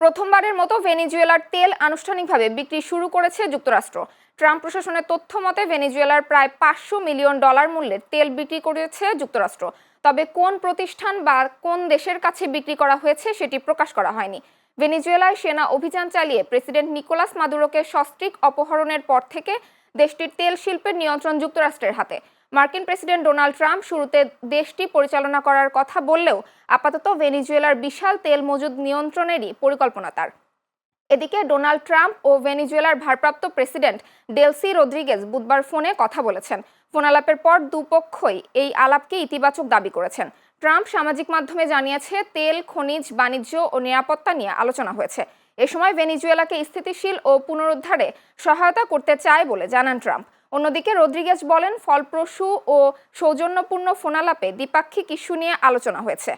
প্রথমবারের মতো ভেনিজুয়েলার তেল আনুষ্ঠানিকভাবে বিক্রি শুরু করেছে যুক্তরাষ্ট্র। ট্রাম্প প্রশাসনের তথ্য মতে, ভেনিজুয়েলার প্রায় পাঁচশো মিলিয়ন ডলার মূল্যের তেল বিক্রি করেছে যুক্তরাষ্ট্র। তবে কোন প্রতিষ্ঠান বা কোন দেশের কাছে বিক্রি করা হয়েছে সেটি প্রকাশ করা হয়নি। ভেনিজুয়েলায় সেনা অভিযান চালিয়ে প্রেসিডেন্ট নিকোলাস মাদুরোকে সস্ত্রীক অপহরণের পর থেকে দেশটির তেল শিল্পের নিয়ন্ত্রণ যুক্তরাষ্ট্রের হাতে। মার্কিন প্রেসিডেন্ট ডোনাল্ড ট্রাম্প শুরুতে দেশটি পরিচালনা করার কথা বললেও আপাতত ভেনিজুয়েলার বিশাল তেল মজুদ নিয়ন্ত্রণেরই পরিকল্পনা তার। এদিকে ডোনাল্ড ট্রাম্প ও ভেনিজুয়েলার ভারপ্রাপ্ত প্রেসিডেন্ট ডেলসি রদ্রিগেজ বুধবার ফোনে কথা বলেছেন। ফোন আলাপের পর দুপক্ষই এই আলাপকে ইতিবাচক দাবি করেছেন। ট্রাম্প সামাজিক মাধ্যমে জানিয়েছে, তেল, খনিজ, বাণিজ্য ও নিরাপত্তা নিয়ে আলোচনা হয়েছে। এ সময় ভেনিজুয়েলাকে স্থিতিশীল ও পুনরুদ্ধারে সহায়তা করতে চায় বলে জানান ট্রাম্প। অন্যদিকে রদ্রিগেজ বলেন ফলপ্রসূ ও সৌজন্যপূর্ণ ফোনালাপে দ্বিপাক্ষিক ইস্যু নিয়ে আলোচনা হয়েছে।